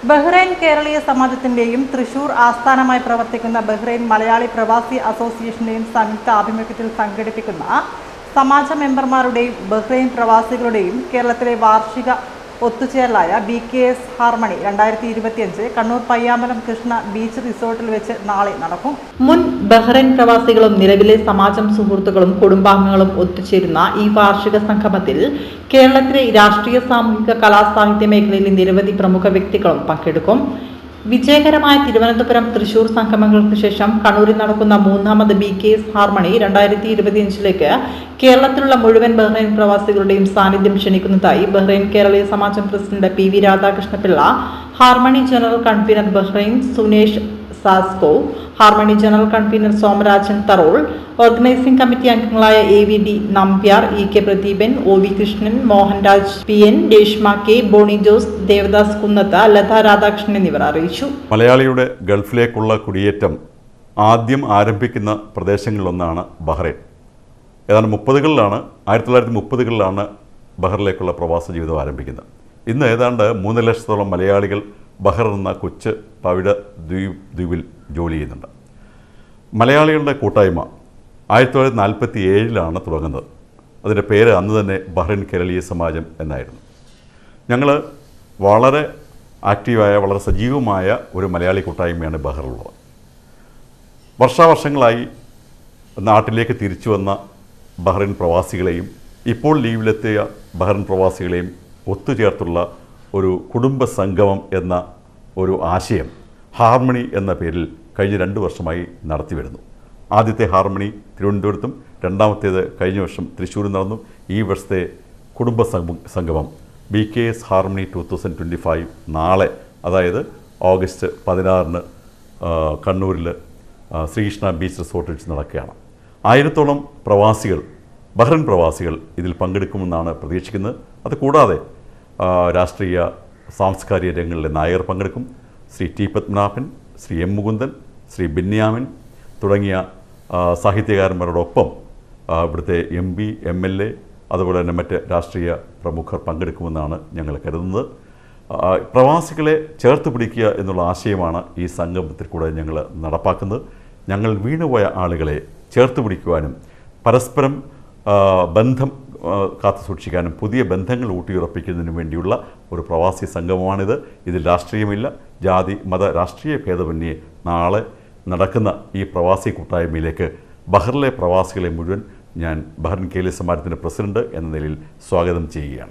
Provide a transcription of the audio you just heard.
Bahrain കേരളീയ സമാജത്തിന്റെയും തൃശൂർ ആസ്ഥാനമായി പ്രവർത്തിക്കുന്ന ബഹ്റൈൻ മലയാളി പ്രവാസി അസോസിയേഷന്റെയും സംയുക്ത ആഭിമുഖ്യത്തിൽ സംഘടിപ്പിക്കുന്ന സമാജ മെമ്പർമാരുടെയും ബഹ്റൈൻ പ്രവാസികളുടെയും കേരളത്തിലെ വാർഷിക ഒത്തുചേരലായ ബി കെ എസ് ഹാർമണി രണ്ടായിരത്തി ഇരുപത്തിയഞ്ച് കണ്ണൂർ പയ്യാമ്പലം കൃഷ്ണ ബീച്ച് റിസോർട്ടിൽ വെച്ച് നാളെ നടക്കും. മുൻ ബഹ്റൈൻ പ്രവാസികളും നിലവിലെ സമാജം സുഹൃത്തുക്കളും കുടുംബാംഗങ്ങളും ഒത്തുചേരുന്ന ഈ വാർഷിക സംഗമത്തിൽ കേരളത്തിലെ രാഷ്ട്രീയ സാമൂഹിക കലാ സാഹിത്യ മേഖലയിലെ നിരവധി പ്രമുഖ വ്യക്തികളും പങ്കെടുക്കും. വിജയകരമായ തിരുവനന്തപുരം തൃശൂർ സംഗമങ്ങൾക്ക് ശേഷം കണ്ണൂരിൽ നടക്കുന്ന മൂന്നാമത് ബി കെ എസ് ഹാർമണി രണ്ടായിരത്തി ഇരുപത്തിയഞ്ചിലേക്ക് കേരളത്തിലുള്ള മുഴുവൻ ബഹ്റൈൻ പ്രവാസികളുടെയും സാന്നിധ്യം ക്ഷണിക്കുന്നതായി Bahrain Keraleeya Samajam president P V Radhakrishnapillai harmony general convener Bahrain Sunesh Sasco harmony general convener Somarajan Tharol organising committee അംഗങ്ങളായ A V D Nambiar E K Pradeepan O V Krishnan Mohanraj P N Reshma K Boney Jose Devadas Kunnath Latha Radhakrishnan എന്നിവർ അറിയിച്ചു. മലയാളിയുടെ ഗൾഫിലേക്കുള്ള കുടിയേറ്റം ആദ്യം ആരംഭിക്കുന്ന പ്രദേശങ്ങളിലൊന്നാണ് Bahrain. ഏതാണ്ട് മുപ്പതുകളിലാണ് ആയിരത്തി തൊള്ളായിരത്തി മുപ്പതുകളിലാണ് ബഹ്റിലേക്കുള്ള പ്രവാസ ജീവിതം ആരംഭിക്കുന്നത്. ഇന്ന് ഏതാണ്ട് മൂന്ന് ലക്ഷത്തോളം മലയാളികൾ ബഹർ എന്ന കൊച്ച് പവിഴ ദ്വീപ് ദ്വീപിൽ ജോലി ചെയ്യുന്നുണ്ട്. മലയാളികളുടെ കൂട്ടായ്മ ആയിരത്തി തൊള്ളായിരത്തി നാൽപ്പത്തി ഏഴിലാണ് തുടങ്ങുന്നത്. അതിന്റെ പേര് അന്ന് തന്നെ ബഹ്റിൻ കേരളീയ സമാജം എന്നായിരുന്നു. ഞങ്ങൾ വളരെ ആക്റ്റീവായ വളരെ സജീവമായ ഒരു മലയാളി കൂട്ടായ്മയാണ് ബഹ്റുള്ളത് വർഷാവർഷങ്ങളായി നാട്ടിലേക്ക് തിരിച്ചു വന്ന ബഹ്റിൻ പ്രവാസികളെയും ഇപ്പോൾ ലീവിലെത്തിയ ബഹ്റിൻ പ്രവാസികളെയും ഒത്തുചേർത്തുള്ള ഒരു കുടുംബ സംഗമം എന്ന ഒരു ആശയം ഹാർമണി എന്ന പേരിൽ കഴിഞ്ഞ രണ്ട് വർഷമായി നടത്തി വരുന്നു. ആദ്യത്തെ ഹാർമണി തിരുവനന്തപുരത്തും രണ്ടാമത്തേത് കഴിഞ്ഞ വർഷം തൃശ്ശൂരിൽ നടന്നു. ഈ വർഷത്തെ കുടുംബ സംഗമം- B K S harmony two thousand twenty five നാളെ അതായത് ഓഗസ്റ്റ് പതിനാറിന് കണ്ണൂരിൽ ശ്രീകൃഷ്ണ ബീച്ച് റിസോർട്ടിൽ വെച്ച് നടക്കുകയാണ്. ആയിരത്തോളം പ്രവാസികൾ ബഹ്റൻ പ്രവാസികൾ ഇതിൽ പങ്കെടുക്കുമെന്നാണ് പ്രതീക്ഷിക്കുന്നത്. അത് കൂടാതെ രാഷ്ട്രീയ സാംസ്കാരിക രംഗങ്ങളിലെ നായർ പങ്കെടുക്കും. ശ്രീ ടി പത്മനാഭൻ ശ്രീ എം മുകുന്ദൻ ശ്രീ ബെന്യാമിൻ തുടങ്ങിയ സാഹിത്യകാരന്മാരോടൊപ്പം ഇവിടുത്തെ M P M L A അതുപോലെ തന്നെ മറ്റ് രാഷ്ട്രീയ പ്രമുഖർ പങ്കെടുക്കുമെന്നാണ് ഞങ്ങൾ കരുതുന്നത്. പ്രവാസികളെ ചേർത്ത് പിടിക്കുക എന്നുള്ള ആശയമാണ് ഈ സംഗമത്തിൽ കൂടെ ഞങ്ങൾ നടപ്പാക്കുന്നത്. ഞങ്ങൾ വീണുപോയ ആളുകളെ ചേർത്ത് പിടിക്കുവാനും പരസ്പരം ബന്ധം കാത്തു സൂക്ഷിക്കാനും പുതിയ ബന്ധങ്ങൾ ഊട്ടിയുറപ്പിക്കുന്നതിനും വേണ്ടിയുള്ള ഒരു പ്രവാസി സംഗമമാണിത്. ഇതിൽ രാഷ്ട്രീയമില്ല. ജാതി മത രാഷ്ട്രീയ ഭേദമന്യേ നാളെ നടക്കുന്ന ഈ പ്രവാസി കൂട്ടായ്മയിലേക്ക് ബഹറിലെ പ്രവാസികളെ മുഴുവൻ ഞാൻ ബഹ്റിൻ കേലി സമാരത്തിന്റെ പ്രസിഡന്റ് എന്ന നിലയിൽ സ്വാഗതം ചെയ്യുകയാണ്.